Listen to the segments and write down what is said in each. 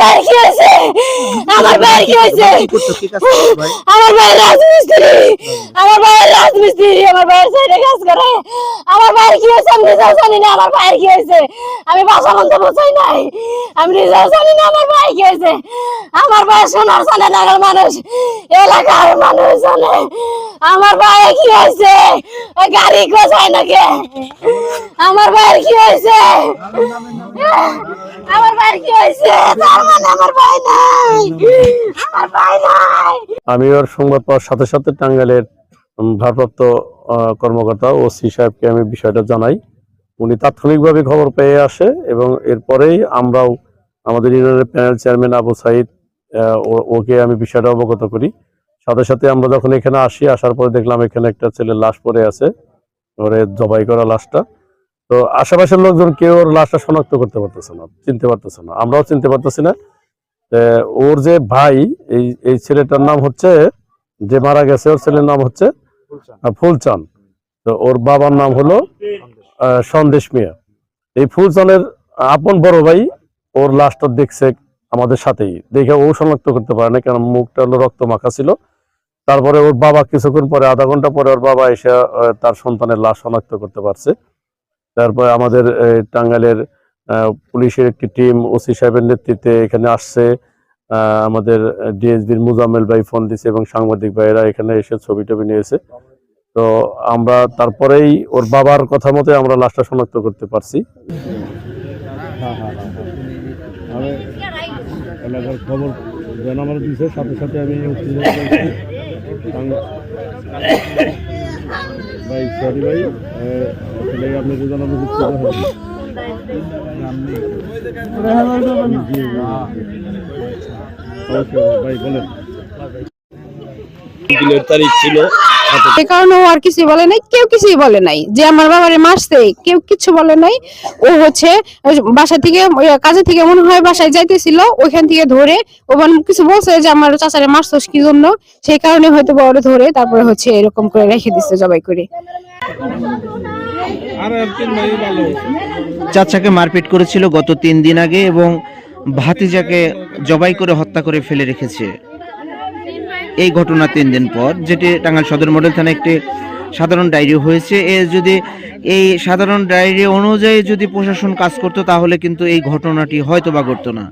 ভাইয়ের কি হয়েছে? আমার ভাইয়ের কি হয়েছে? কাজ করতো ভাই। আমার ভাইয়ের রাজমিস্ত্রি। আমার ভাইয়ের রাজমিস্ত্রি আমার ভাইয়ের সাইডে কাজ করে। আমার ভাইয়ের কি হয়েছে? আমি নিজেও জানি না আমার ভাইয়ের কি হয়েছে। আমি বাসা বলতে বোঝাই নাই। আমি নিজেও জানি না আমার ভাই কি হয়েছে। আমার ভাই সোনার জানে নাগাল মানুষ। এলাকার মানুষ জানে। আমার ভাইয়ের কি হয়েছে? গাড়ি কোথায় নাকি? আমার কি হয়েছে? আমার কি হয়েছে? তার মানে আমার ভাই নাই। আমার ভাই নাই। আমি ওর সংবাদ পাওয়ার সাথে সাথে টাঙ্গাইলের ভারপ্রাপ্ত কর্মকর্তা ওসি সাহেবকে আমি বিষয়টা জানাই। উনি তাৎক্ষণিকভাবে খবর পেয়ে আসে এবং এরপরেই আমরাও আমাদের ইউনিয়নের প্যানেল চেয়ারম্যান আবু সাইদ ও- ওকে আমি বিষয়টা অবগত করি। সাথে সাথে আমরা যখন এখানে আসি আসার পরে দেখলাম এখানে একটা ছেলের লাশ পড়ে আছে। ওরে জবাই করা লাশটা। তো আশেপাশের লোকজন কেউ ওর লাশটা শনাক্ত করতে পারতেছে না চিনতে পারতেছে না। আমরাও চিনতে পারতেছি না ওর যে ভাই এই এই ছেলেটার নাম হচ্ছে যে মারা গেছে ওর ছেলের নাম হচ্ছে ফুলচান। তো ওর বাবার নাম হলো সন্দেশ মিয়া। এই ফুলচানের আপন বড় ভাই ওর লাশটা দেখছে আমাদের সাথেই। দেখে ও শনাক্ত করতে পারে না কারণ মুখটা হলো রক্ত মাখা ছিল। তারপরে ওর বাবা কিছুক্ষণ পরে, আধা ঘণ্টা পরে ওর বাবা এসে তার সন্তানের লাশ শনাক্ত করতে পারছে। তারপরে আমাদের টাঙ্গাইলের পুলিশের একটি টিম ওসি সাহেবের নেতৃত্বে এখানে আসছে। আমাদের ডিএসবির মুজাম্মেল ভাই ফোন দিছে এবং সাংবাদিক ভাইয়েরা এখানে এসে ছবি টবি নিয়েছে। তো আমরা তারপরেই ওর বাবার কথা মতে আমরা লাশটা শনাক্ত করতে পারছি। খবর যেন আমার দিছে, সাথে সাথে আমি ভাই সরি ভাই আসলে আপনি তো জানাব ভাই বলেন। তারিখ ছিল সে কারণে ও আর কিছু বলে নাই কেউ কিছুই বলে নাই। যে আমার বাবারে মারছে কেউ কিছু বলে নাই। ও হচ্ছে ওই বাসা থেকে কাজে থেকে মনে হয় বাসায় যাইতেছিল ওইখান থেকে ধরে ও কিছু বলছে যে আমার চাচারে মারছস কি জন্য? সেই কারণে হয়তো বড় ধরে তারপরে হচ্ছে এরকম করে রেখে দিচ্ছে জবাই করে। চাচাকে মারপিট করেছিল গত তিন দিন আগে এবং ভাতিজাকে জবাই করে হত্যা করে ফেলে রেখেছে। এই ঘটনা তিন দিন পর, যেটি টাঙ্গাইল সদর মডেল থানায় একটি সাধারণ ডায়েরি হয়েছে। এ যদি, এই সাধারণ ডায়েরি অনুযায়ী যদি প্রশাসন কাজ করতো, তাহলে কিন্তু এই ঘটনাটি হয়তো বা ঘটতো না।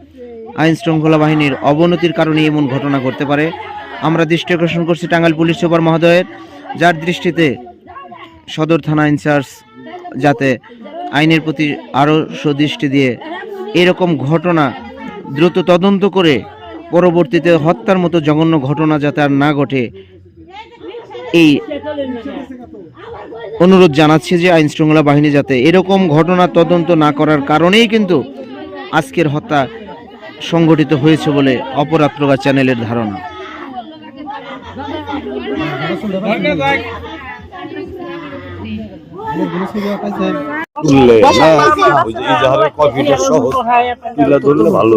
আইন শৃঙ্খলা বাহিনীর অবনতির কারণে এমন ঘটনা ঘটতে পারে। আমরা দৃষ্টি আকর্ষণ করছি টাঙ্গাইল পুলিশ সুপার মহোদয়ের, যার দৃষ্টিতে সদর থানা ইনচার্জ যাতে আইনের প্রতি আরও সুদৃষ্টি দিয়ে এরকম ঘটনা দ্রুত তদন্ত করে পরবর্তীতে হত্যার মতো জঘন্য ঘটনা যাতে আর না ঘটে, এই অনুরোধ জানাচ্ছে যে আইন শৃঙ্খলা বাহিনী যাতে এরকম ঘটনা তদন্ত না করার কারণেই কিন্তু আজকের হত্যা সংঘটিত হয়েছে বলে অপরাধ প্রকাশ চ্যানেলের ধারণা। ভালো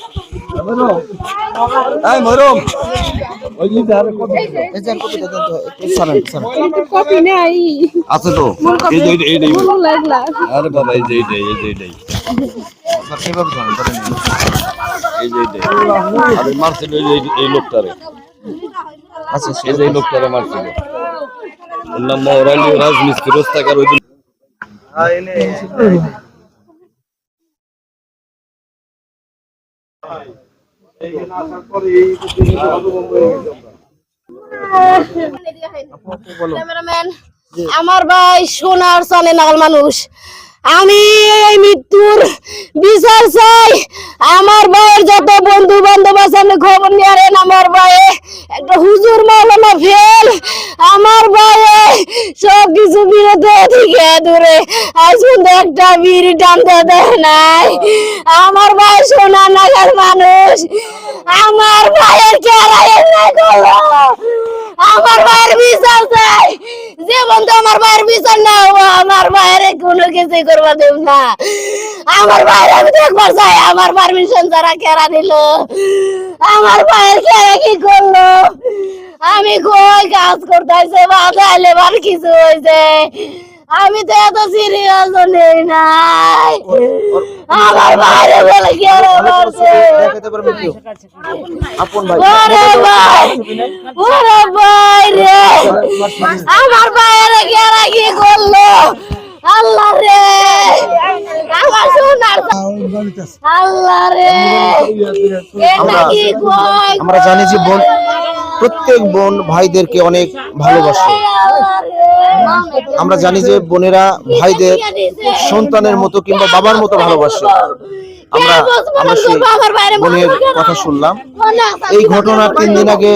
এই মরম। আছে তো আরে বাবা, এই যে এই যে এই যে এই যে। এই যে এই যে আরে মারছিল এই লোকটারে। আচ্ছা এই যে লোকটারে মারছিল ওর নাম মহরালি রাজমিস্ত্রি রস্তাকার ওই আমার। ভাই সোনার চালে নাগাল মানুষ। আমি এই মৃত্যুর বিচার চাই। আমার ভাইয়ের যত বন্ধু বান্ধব আছে আপনি খবর নিয়ে আমার ভাইয়ে। একটা হুজুর মাওলানা ফেল। আমার ভাইয়ে সব কিছু বিরোধে থেকে দূরে আজ পর্যন্ত একটা বিড়ি টানতে দেয় নাই। আমার ভাই সোনা নাগার মানুষ। আমার ভাইয়ের করল আমার ভাইয়ের বিচার চাই। যে বন্ধু আমার ভাইয়ের বিচার না আমার ভাইয়ের কোনো কিছু করবা দেব না। আমার ভাইয়ের আমি দেখবার চাই, আমার পারমিশন ছাড়া কেরা দিল আমার ভাইয়ের কেরা কি করল? আমি কই কাজ করতেছে বাধা লেবার কিছু হয়েছে? আমি তো এত সিরিয়াস নেই নাই। আমার বাইরে বলে কেরা মারছে ওরে ভাই। ওরে ভাই রে। আমার বাইরে গেরা কি করল? আল্লাহ রে। আমার সোনার আল্লাহ রে। এটা কি কয় আমরা জানি যে বোন প্রত্যেক বোন ভাইদেরকে অনেক ভালোবাসে। আমরা জানি যে বোনেরা ভাইদের সন্তানের মতো কিংবা বাবার মতো ভালোবাসে। আমরা আমরা সেই বোনের কথা শুনলাম। এই ঘটনা তিন দিন আগে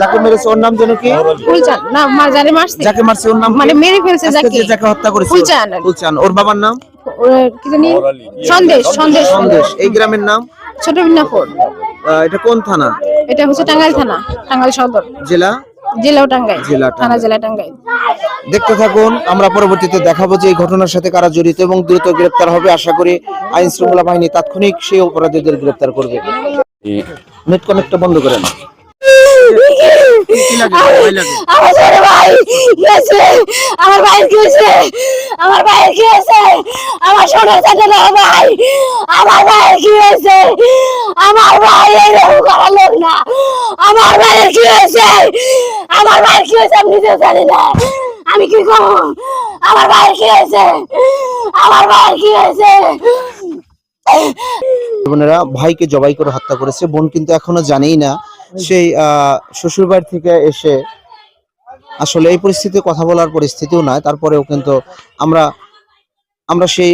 যাকে মেরেছে ওর নাম যেন কি? ফুলচান। না মা মারছে যাকে মারছে ওর নাম মানে মেরে ফেলছে যাকে। যাকে হত্যা করেছে। ফুলচান। ফুলচান। ওর বাবার নাম? ওর কি জানি? সন্দেশ সন্দেশ। সন্দেশ। এই গ্রামের নাম? ছোট বিনাপুর আহ, এটা কোন থানা? এটা হচ্ছে টাঙ্গাইল থানা টাঙ্গাইল সদর। জেলা? জেলাও টাঙ্গাইল। থানা জেলা টাঙ্গাইল। দেখতে থাকুন আমরা পরবর্তীতে দেখাবো যে এই ঘটনার সাথে কারা জড়িত এবং দ্রুত গ্রেপ্তার হবে। আশা করি আইন শৃঙ্খলা বাহিনী তাৎক্ষণিক সেই অপরাধীদের গ্রেপ্তার করবে। নেট কানেক্টটা বন্ধ করেন। আমার ছোট ভাই গেছে আমার ভাই গেছে আমার ভাই হয়েছে আমার ভাই আমার ভাই কি হয়েছে আমার না। আমার ভাইয়ের কি হয়েছে? আমার কি হয়েছে আমি নিজেও জানি না। আমি কি করব? আমার ভাইয়ের কি হয়েছে? আমার ভাইয়ের কি হয়েছে? বোনেরা, ভাইকে জবাই করে হত্যা করেছে। বোন কিন্তু এখনও জানেই না সেই শ্বশুর বাড়ি থেকে এসে আসলে এই পরিস্থিতি কথা বলার পরিস্থিতিও নয়। তারপরেও কিন্তু আমরা আমরা সেই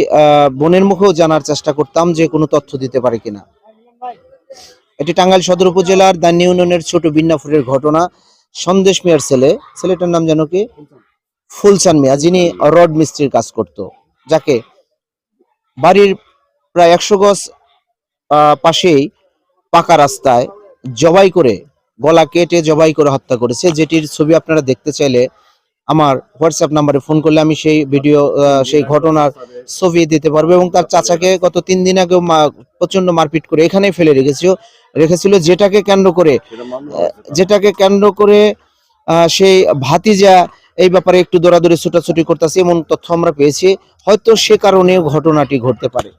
বোনের মুখেও জানার চেষ্টা করতাম যে কোনো তথ্য দিতে পারে কিনা। এটি টাঙ্গাইল সদর উপজেলার দান্নি ইউনিয়নের ছোট বিন্নাফুরের ঘটনা। সন্দেশ মিয়ার ছেলে, ছেলেটার নাম যেন কি? ফুলচান মিয়া, যিনি রড মিস্ত্রির কাজ করত, যাকে বাড়ির প্রায় একশো গজ পাশেই পাকা রাস্তায় জবাই করে, গলা কেটে জবাই করে হত্যা করেছে। যেটির ছবি আপনারা দেখতে চাইলে আমার হোয়াটসঅ্যাপ নাম্বারে ফোন করলে আমি সেই ভিডিও সেই ঘটনার ছবি দিতে পারব এবং তার চাচাকে গত তিন দিন আগেও মা- প্রচণ্ড মারপিট করে এখানেই ফেলে রেখেছিল রেখেছিল যেটাকে কেন্দ্র করে যেটাকে কেন্দ্র করে সেই ভাতিজা এই ব্যাপারে একটু দৌড়াদৌড়ি, ছুটাছুটি করতেছে, এমন তথ্য আমরা পেয়েছি, হয়তো সে কারণে ঘটনাটি ঘটতে পারে।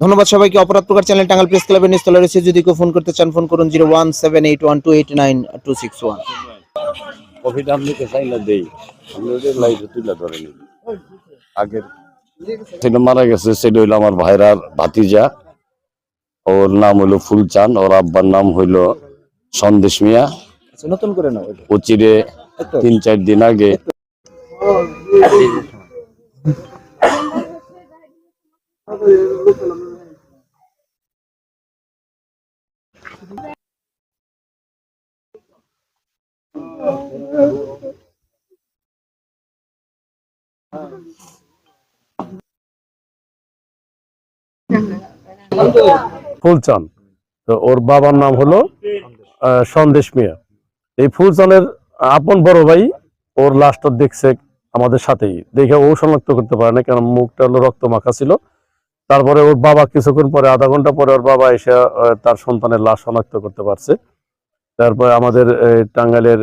ধন্যবাদ সবাইকে, অপরাধ প্রকার চ্যানেল টাঙ্গাল প্রেস ক্লাবের নিস্তলা রয়েছে যদি কেউ ফোন করতে চান, ফোন করুন zero one seven eight one two eight nine two six one. কফিটা আপনাকে চাই না দেই। আপনি ওদের লাইটে তুলে ধরে নিন আগের সেটা মারা গেছে সেটা হইল আমার ভাইরার ভাতিজা। ওর নাম হইল ফুলচান ওর আব্বার নাম হইল সন্দেশ মিয়া। আচ্ছা নতুন করে এটা। ও চিরে তিন চার দিন আগে। ফুলচান। তো ওর বাবার নাম হলো সন্দেশ মিয়া। এই ফুলচানের আপন বড় ভাই, ওর লাশটা দেখছে আমাদের সাথেই। দেখে ও শনাক্ত করতে পারে না কারণ মুখটা হলো রক্ত মাখা ছিল। তারপরে ওর বাবা কিছুক্ষণ পরে, আধা ঘণ্টা পরে ওর বাবা এসে তার সন্তানের লাশ শনাক্ত করতে পারছে। তারপরে আমাদের টাঙ্গাইলের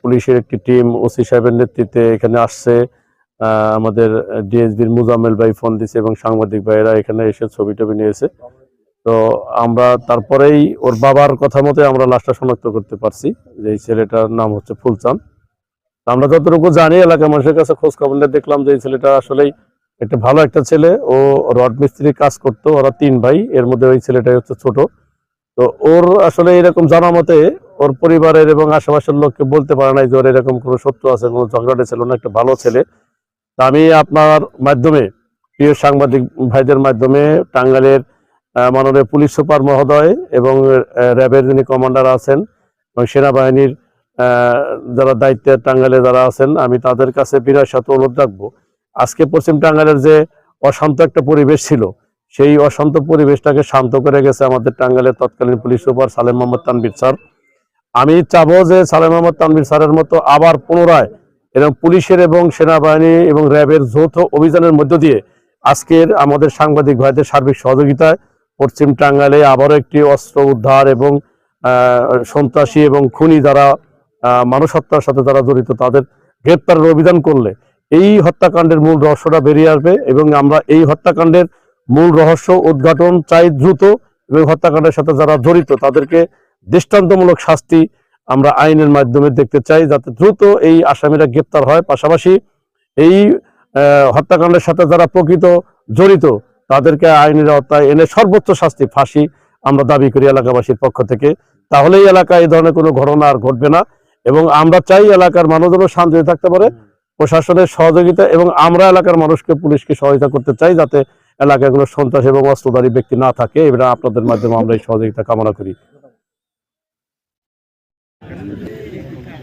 পুলিশের একটি টিম ওসি সাহেবের নেতৃত্বে এখানে আসছে। আমাদের ডিএসবির মুজাম্মেল ভাই ফোন দিছে এবং সাংবাদিক ভাইয়েরা এখানে এসে ছবি টবি নিয়েছে। তো আমরা তারপরেই ওর বাবার কথা মতে আমরা লাশটা শনাক্ত করতে পারছি যে এই ছেলেটার নাম হচ্ছে ফুলচাঁদ তো আমরা যতটুকু জানি, এলাকার মানুষের কাছে খোঁজ খবর দেখলাম যে এই ছেলেটা আসলেই একটা ভালো একটা ছেলে। ও রড মিস্ত্রির কাজ করতো, ওরা তিন ভাই, এর মধ্যে ওই ছেলেটাই হচ্ছে ছোট। তো ওর আসলে এরকম জানা মতে ওর পরিবারের এবং আশেপাশের লোককে বলতে পারে নাই যে ওর এরকম কোনো সত্য আছে, কোনো ঝগড়াটে ছিল না, একটা ভালো ছেলে। তা আমি আপনার মাধ্যমে, প্রিয় সাংবাদিক ভাইদের মাধ্যমে টাঙ্গালের মাননীয় পুলিশ সুপার মহোদয় এবং র্যাবের যিনি কমান্ডার আছেন এবং সেনাবাহিনীর যারা দায়িত্বে টাঙ্গালে যারা আছেন, আমি তাদের কাছে বিনয় সাথে অনুরোধ রাখব। আজকে পশ্চিম টাঙ্গালের যে অশান্ত একটা পরিবেশ ছিল, সেই অশান্ত পরিবেশটাকে শান্ত করে গেছে আমাদের টাঙ্গালের তৎকালীন police super Salem Mohammad Tanvir sir. আমি চাবো যে সালেম মোহাম্মদ তানবির স্যারের মতো আবার পুনরায় এরকম পুলিশের এবং সেনাবাহিনী এবং র্যাবের যৌথ অভিযানের মধ্য দিয়ে আজকের আমাদের সাংবাদিক ভাইদের সার্বিক সহযোগিতায় পশ্চিম টাঙ্গাইলে আবারও একটি অস্ত্র উদ্ধার এবং সন্ত্রাসী এবং খুনি যারা মানুষ হত্যার সাথে যারা জড়িত তাদের গ্রেপ্তারের অভিযান করলে এই হত্যাকাণ্ডের মূল রহস্যটা বেরিয়ে আসবে এবং আমরা এই হত্যাকাণ্ডের মূল রহস্য উদ্ঘাটন চাই দ্রুত এবং হত্যাকাণ্ডের সাথে যারা জড়িত তাদেরকে দৃষ্টান্তমূলক শাস্তি আমরা আইনের মাধ্যমে দেখতে চাই যাতে দ্রুত এই আসামিরা গ্রেপ্তার হয়। পাশাপাশি এই হত্যাকাণ্ডের সাথে যারা প্রকৃত জড়িত, তাদেরকে আইনের আওতায় এনে সর্বোচ্চ শাস্তি ফাঁসি আমরা দাবি করি এলাকাবাসীর পক্ষ থেকে। তাহলে এই এলাকায় এই ধরনের কোনো ঘটনা আর ঘটবে না এবং আমরা চাই এলাকার মানুষজনও শান্তিতে থাকতে পারে, প্রশাসনের সহযোগিতা এবং আমরা এলাকার মানুষকে, পুলিশকে সহায়তা করতে চাই যাতে এলাকায় কোনো সন্ত্রাস এবং অস্ত্রধারী ব্যক্তি না থাকে। এবার আপনাদের মাধ্যমে আমরা এই সহযোগিতা কামনা করি। ¡Gracias!